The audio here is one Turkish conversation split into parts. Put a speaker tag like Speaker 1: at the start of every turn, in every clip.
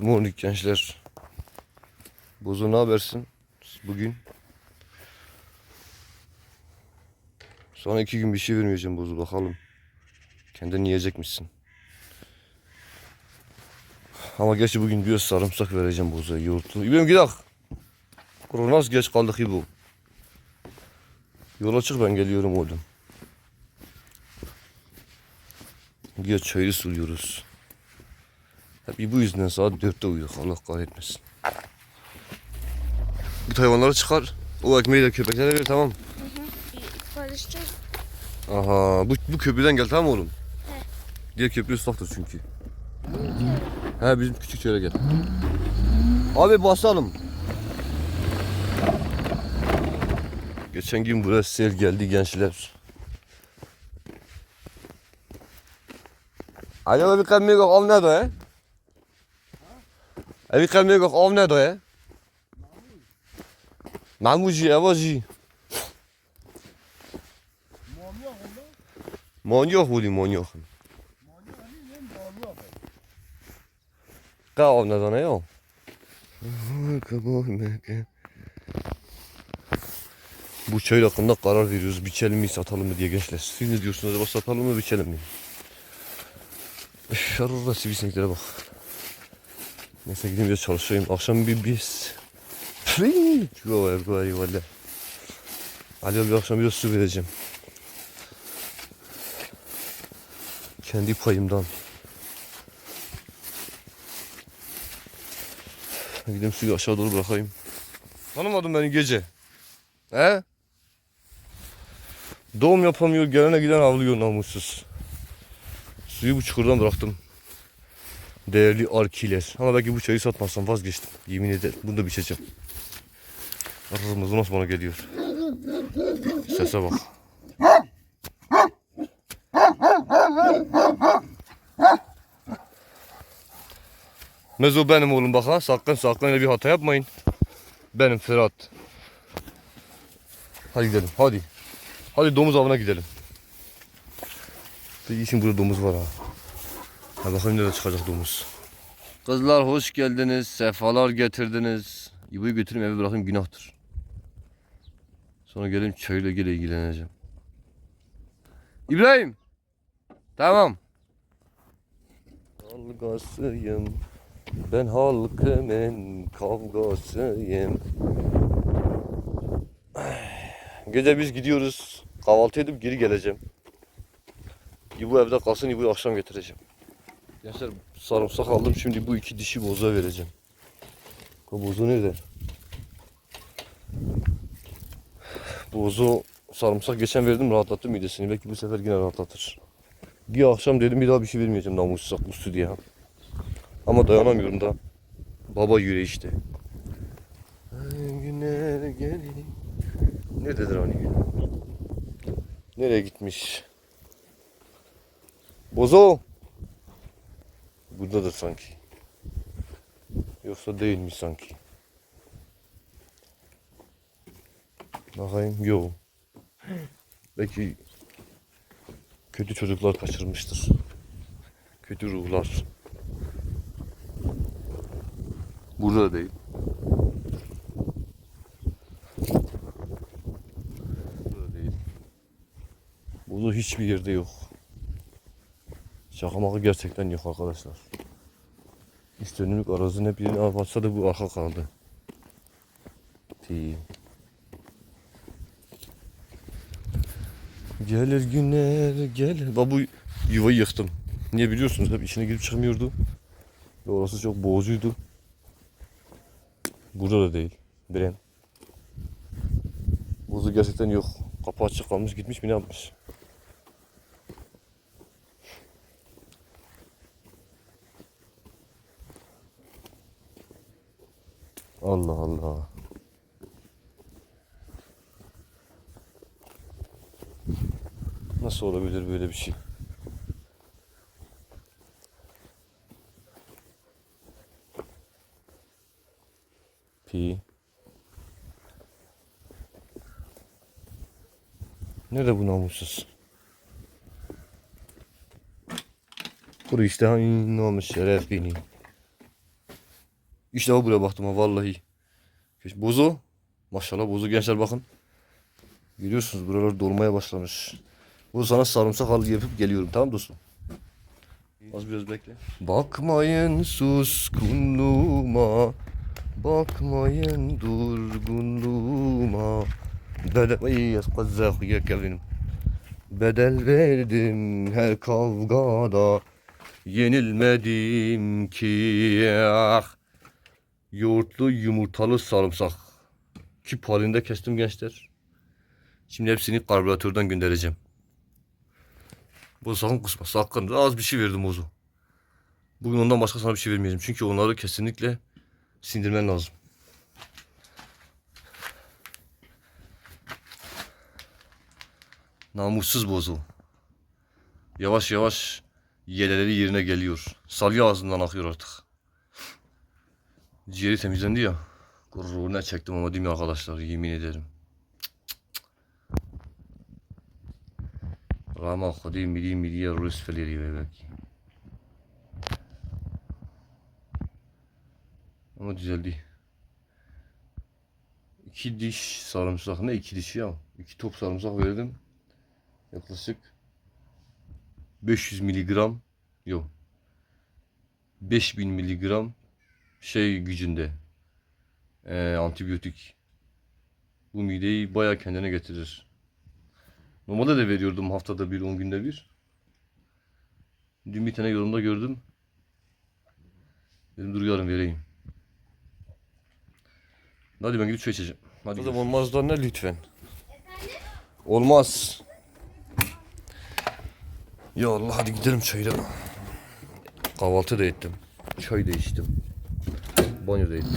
Speaker 1: Morning gençler. Bozo ne habersin bugün? Sana iki gün bir şey vermeyeceğim Bozo bakalım. Kendin yiyecek misin? Ama gerçi bugün biraz sarımsak vereceğim Bozo'ya yoğurtlu. İbrahim gidelim. Kronos geç kaldık İbo. Yola çık ben geliyorum oğlum. Gidiyor çayı suluyoruz. Hep bu yüzden saat dörtte uyuduk. Allah kahretmesin. Git hayvanları çıkar. O ekmeği de köpeklere ver tamam.
Speaker 2: Paylaşacağız.
Speaker 1: Aha bu, bu köprüden gel tamam mı oğlum? Diğer köprü ıslaktır çünkü. He bizim küçük çöle gel. Abi basalım. Geçen gün buraya sel geldi gençler. Alo bir kamyon yok av ne A vy třeba jako ovne to je? Mamuji, evoji. Monyo hudi monyo. Ka ovne to ne jo? Bu çöl hakkında karar veriyoruz. Biçelim mi satalım mı diye gençler. Siz ne diyorsunuz acaba satalım mı biçelim mi? Şarur da sivrisineklere bak. Neyse gideyim biraz çalışayım. Akşam bir biz. Çuva var bu ay valla. Ali bir akşam biraz su vereceğim. Kendi payımdan. Gideyim suyu aşağı doğru bırakayım. Tanımadın beni gece. He? Doğum yapamıyor, gelene giden avlıyor namussuz. Suyu bu çukurdan bıraktım. Değerli arkiler. Ama belki bu çayı satmazsam vazgeçtim. Yemin ederim. Bunu da biçeceğim. Arımız nasıl bana geliyor. Sese bak. Mezo benim oğlum bak ha. Sakın sakın öyle bir hata yapmayın. Benim Ferhat. Hadi gidelim hadi. Hadi domuz avına gidelim. Bir işin burada domuz var ha. Ha bakalım nerede çıkacak domuz. Kızlar hoş geldiniz. Sefalar getirdiniz. İbo'yu götüreyim eve bırakayım günahtır. Sonra gelin çayla gele ilgileneceğim. İbrahim. Tamam. Kavgasıyım. Ben halkımın kavgasıyım. Gece biz gidiyoruz. Kahvaltı edip geri geleceğim. İbu evde kalsın, İbu'yu akşam getireceğim. Gençler sarımsak aldım. Şimdi bu iki dişi boza vereceğim. Bozu nerede? Bozu sarımsak geçen verdim rahatlattı midesini. Belki bu sefer yine rahatlatır. Bir akşam dedim bir daha bir şey vermeyeceğim namussuz aklı diye. Ama dayanamıyorum da. Baba yüreği işte. Günler gelir. Nerededir hani? Nereye gitmiş? Bozo. Buradadır sanki. Yoksa değilmiş sanki. Bakayım yok. Belki kötü çocuklar kaçırmıştır. Kötü ruhlar. Burada da değil. Burada değil. Burada hiçbir yerde yok. Şaka gerçekten yok arkadaşlar. Üç dönümlük arazinin hep yerini kapatsa da bu arka kaldı. Değil. Gelir günler gelir. Bak bu yuvayı yıktım. Niye biliyorsunuz? Hep içine girip çıkmıyordu. Ve orası çok boğucuydu. Burada da değil. Bren. Buzu gerçekten yok. Kapı açık kalmış gitmiş mi ne yapmış? Allah Allah. Nasıl olabilir böyle bir şey? Pi. Nerede bu namussuz? Kuru işte ne olmuş şeref beni. İşte defa buraya baktım ha vallahi. Bozu. Maşallah bozu gençler bakın. Görüyorsunuz buralar dolmaya başlamış. Bu sana sarımsak al yapıp geliyorum tamam dostum. Az biraz bekle. Bakmayın suskunluğuma. Bakmayın durgunluğuma. Bedel Ay, ya benim. Bedel verdim her kavgada. Yenilmedim ki. Ah. Yoğurtlu yumurtalı sarımsak. Küp halinde kestim gençler. Şimdi hepsini karbüratörden göndereceğim. Bu sakın kusma sakın. Az bir şey verdim Ozu. Bugün ondan başka sana bir şey vermeyeceğim. Çünkü onları kesinlikle sindirmen lazım. Namussuz bozu. Yavaş yavaş yeleleri yerine geliyor. Salya ağzından akıyor artık. Ciğeri temizlendi ya. Gururuna çektim ama değil mi arkadaşlar? Yemin ederim. Rama kadim bilim biliye Rus feleri bebek. Ama düzeldi. İki diş sarımsak ne iki diş ya? İki top sarımsak verdim. Yaklaşık 500 miligram yok. 5000 miligram şey gücünde. Ee, antibiyotik. Bu mideyi baya kendine getirir. Normalde de veriyordum haftada bir, 10 günde bir. Dün bir tane yorumda gördüm. Dedim dur yarın vereyim. Hadi ben gidip çay içeceğim. Hadi Kızım olmaz da ne lütfen. Olmaz. Ya Allah hadi gidelim çayla. Kahvaltı da ettim. Çay da içtim. Banyo da ettim.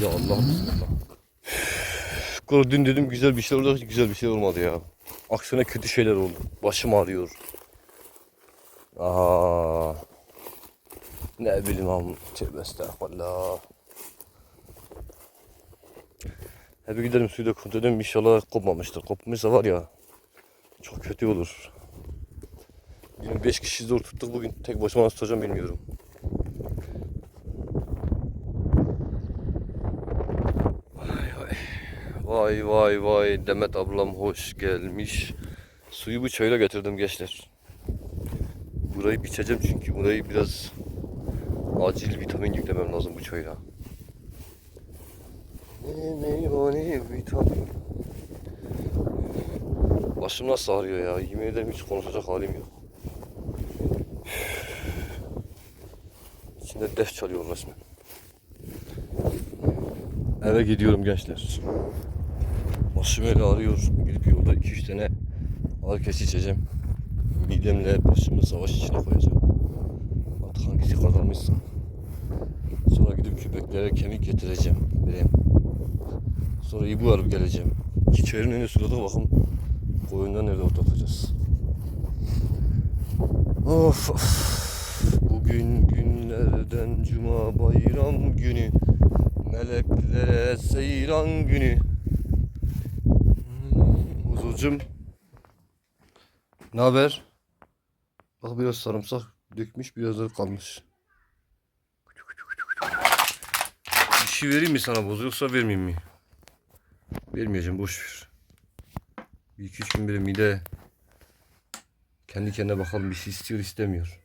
Speaker 1: Ya Allah. Kuru dün dedim güzel bir şey oldu, güzel bir şey olmadı ya. Aksine kötü şeyler oldu. Başım ağrıyor. Aa. Ne bileyim am. Tövbe estağfurullah. Hadi gidelim suyu da kontrol edelim. İnşallah kopmamıştır. Kopmuşsa var ya. Çok kötü olur. 25 kişi zor tuttuk bugün. Tek başıma nasıl tutacağım bilmiyorum. Vay vay vay Demet ablam hoş gelmiş. Suyu bu çayla getirdim gençler. Burayı içeceğim çünkü burayı biraz acil vitamin yüklemem lazım bu çayla. Meyvani vitamin. Başım nasıl ağrıyor ya? Yemin ederim hiç konuşacak halim yok. İçinde def çalıyor resmen. Eve gidiyorum gençler. Başım öyle ağrıyor. Gidip yolda 2-3 tane kesici içeceğim. Midemle başımı savaş içine koyacağım. Artık hangisi kazanmışsa. Sonra gidip köpeklere kemik getireceğim. Vereyim. Sonra ibu alıp geleceğim. Çayırın önüne suladık bakın. Koyundan nerede otlatacağız. Of of. Bugün günlerden cuma bayram günü. Meleklere seyran günü. Kuzucum. Ne haber? Bak biraz sarımsak dökmüş, biraz da kalmış. Bir şey vereyim mi sana boz yoksa vermeyeyim mi? Vermeyeceğim boş ver. Bir iki üç gün böyle mide kendi kendine bakalım bir şey istiyor istemiyor.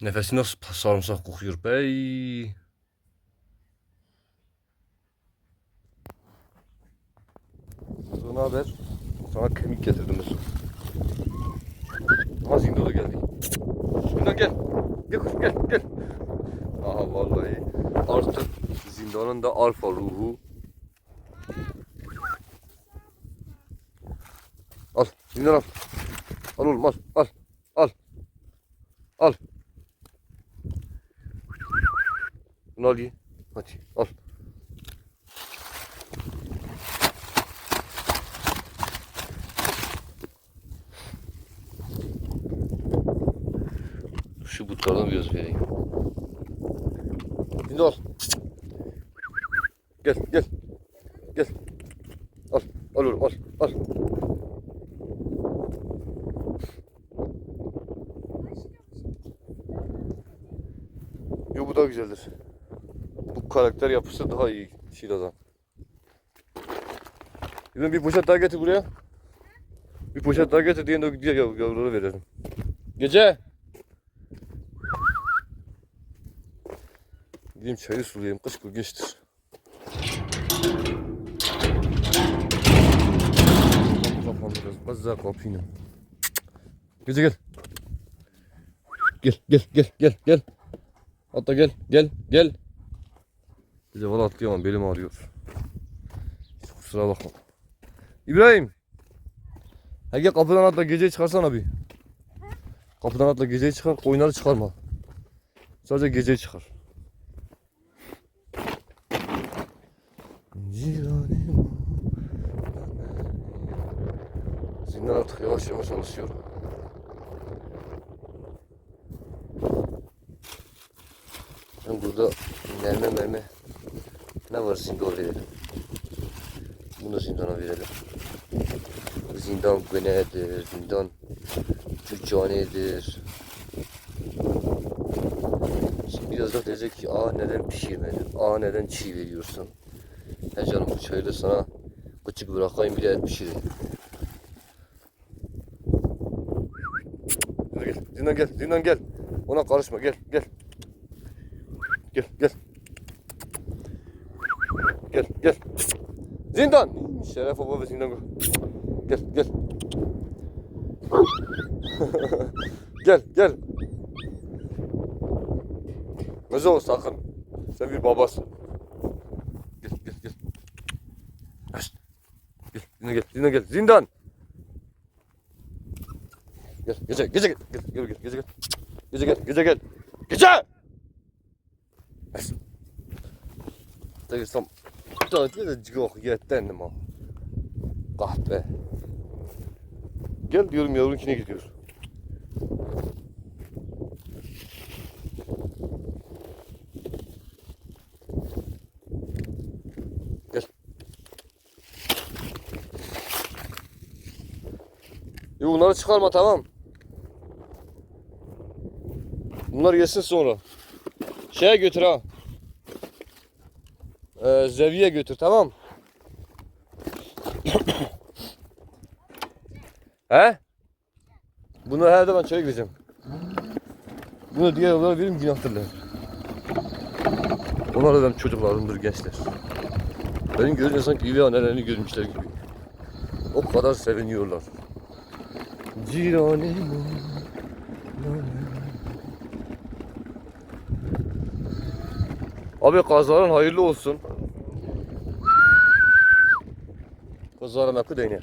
Speaker 1: Nefesi nasıl sarımsak kokuyor bey. Mesut ne haber? Sana kemik getirdim Mesut. Ha Zindo da geldi. Zindo gel. Gel kızım gel gel. Aha vallahi artık Zindo'nun da alfa ruhu. Al Zindo al. Al oğlum al al al. Al. Bunu al ye. Hadi al. Şu butlardan biraz vereyim. Şimdi al. Gel gel. Gel. Al. Al oğlum al. Al. daha güzeldir. Bu karakter yapısı daha iyi Şiraz'dan. İbrahim bir poşet daha getir buraya. Bir poşet daha getir diye de yavruları verelim. Gece. Gideyim çayı sulayayım. Kış geçtir. Kapandı biraz. Az daha kapayım. Gece gel. Gel gel gel gel gel. Hatta gel gel gel. Gece valla atlayamam belim ağrıyor. Hiç kusura bakma. İbrahim. Ha gel kapıdan atla geceyi çıkarsana bir. Kapıdan atla geceyi çıkar koyunları çıkarma. Sadece geceyi çıkar. Zindan artık yavaş yavaş alışıyor. Ben burada merme merme ne var zindan verelim. Bunu zindana verelim. Zindan gınedir, zindan cüccanedir. Şimdi biraz da diyecek ki aa neden pişirmedin, aa neden çiğ veriyorsun. Ya canım bu çayı da sana küçük bırakayım bile et pişireyim. Hadi gel, zindan gel, zindan gel. Ona karışma, gel, gel. Gel, gel. Gel, gel. Zindan! Şeref baba ve zindan. Gel, gel. gel, gel. Mezo sakın. Sen bir babasın. Gel, gel, gel. Gel, zindan gel, zindan gel. Zindan! Gel, gece, gece gel. Gel, gel, gece gel. Gece gel, gece gel. Gece! Det är som... Går jätten ama. Kahpe. Gel diyorum yavrunkine gidiyor. Gel. Yo bunları çıkarma tamam. Bunlar yesin sonra. Şeye götür ha. Ee, Zeviye götür tamam. He? Bunu her zaman çaya gideceğim. Bunu diğer yollara verim günahtırlar. Onlar da benim çocuklarımdır gençler. Benim görünce sanki üvey annelerini görmüşler gibi. O kadar seviniyorlar. Ciranemo. Abi kazaların hayırlı olsun. Kazara nakı değne.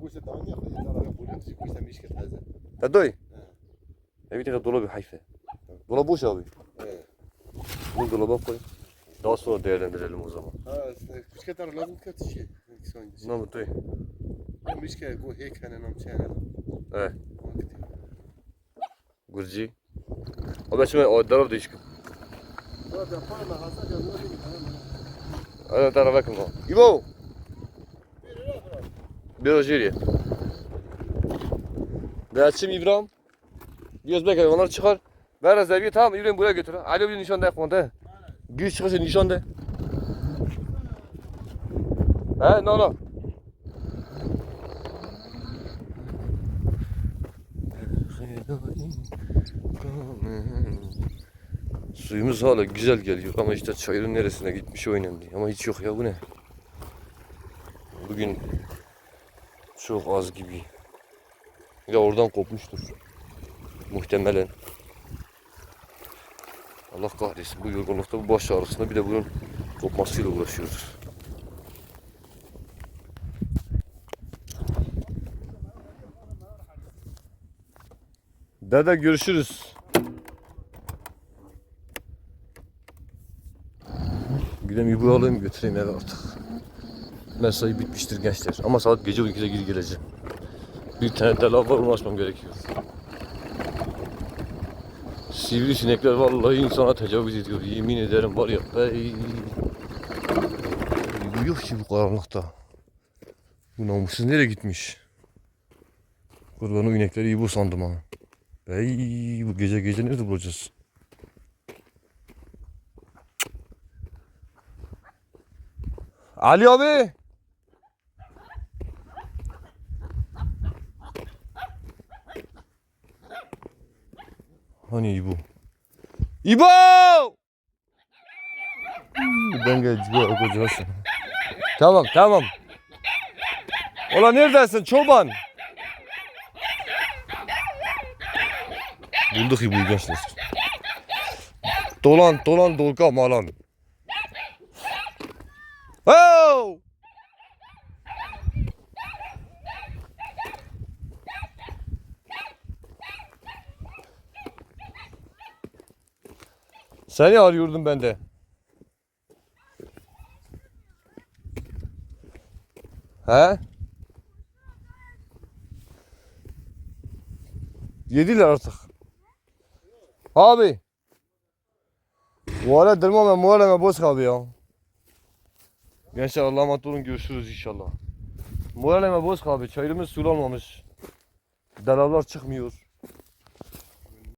Speaker 3: Gustet da ne kadar kadar.
Speaker 1: Tadoy. Evi tekrar dolabı hayfe. Dolabı boş abi.
Speaker 3: Evet.
Speaker 1: Bunu dolaba koy. Daha sonra değerlendirelim o zaman.
Speaker 3: Ha, gustet da lazım kat şey.
Speaker 1: Ne bu toy?
Speaker 3: Miş kert go hek hanen am channel.
Speaker 1: Evet. Gurci. Abi şimdi o dolabı değişik.
Speaker 3: Hadi parma hazır ya ne diyeyim tamam.
Speaker 1: Hadi tarafa bakın o. İbo. Biraz yürü. Gelsin İbrahim. Göz bekle onları çıkar. Ver rezerviye tamam İbrahim buraya götür. Ali bir nişan da yapmadı. Giriş çıkışı nişan da. He no no. Suyumuz hala güzel geliyor ama işte çayırın neresine gitmiş o önemli. Ama hiç yok ya bu ne? Bugün çok az gibi. Ya oradan kopmuştur. Muhtemelen. Allah kahretsin bu yorgunlukta bu baş ağrısında bir de bunun kopmasıyla uğraşıyoruz. Dede görüşürüz. Gidem yubu alayım götüreyim eve artık. Mesai bitmiştir gençler. Ama saat gece 12'de geri geleceğim. Bir tane delal var onu açmam gerekiyor. Sivrisinekler vallahi insana tecavüz ediyor. Yemin ederim var ya. Ey. Bu yok ki bu karanlıkta. Bu namussuz nereye gitmiş? Kurbanı inekleri iyi bu sandım ha. Ey bu gece gece nerede bulacağız? Ali abi. Hani İbo? İbo! Ben geleceğim okuyacağız. Tamam tamam. Ola neredesin çoban? Bulduk İbo'yu gençler. Dolan dolan dolga malan. Seni arıyordum ben de. He? Yediler artık. Abi. Bu ara dırma ben muharreme boz abi ya. Gençler Allah'a emanet olun görüşürüz inşallah. Muharreme boz abi çayırımız sulanmamış. Dalavlar çıkmıyor.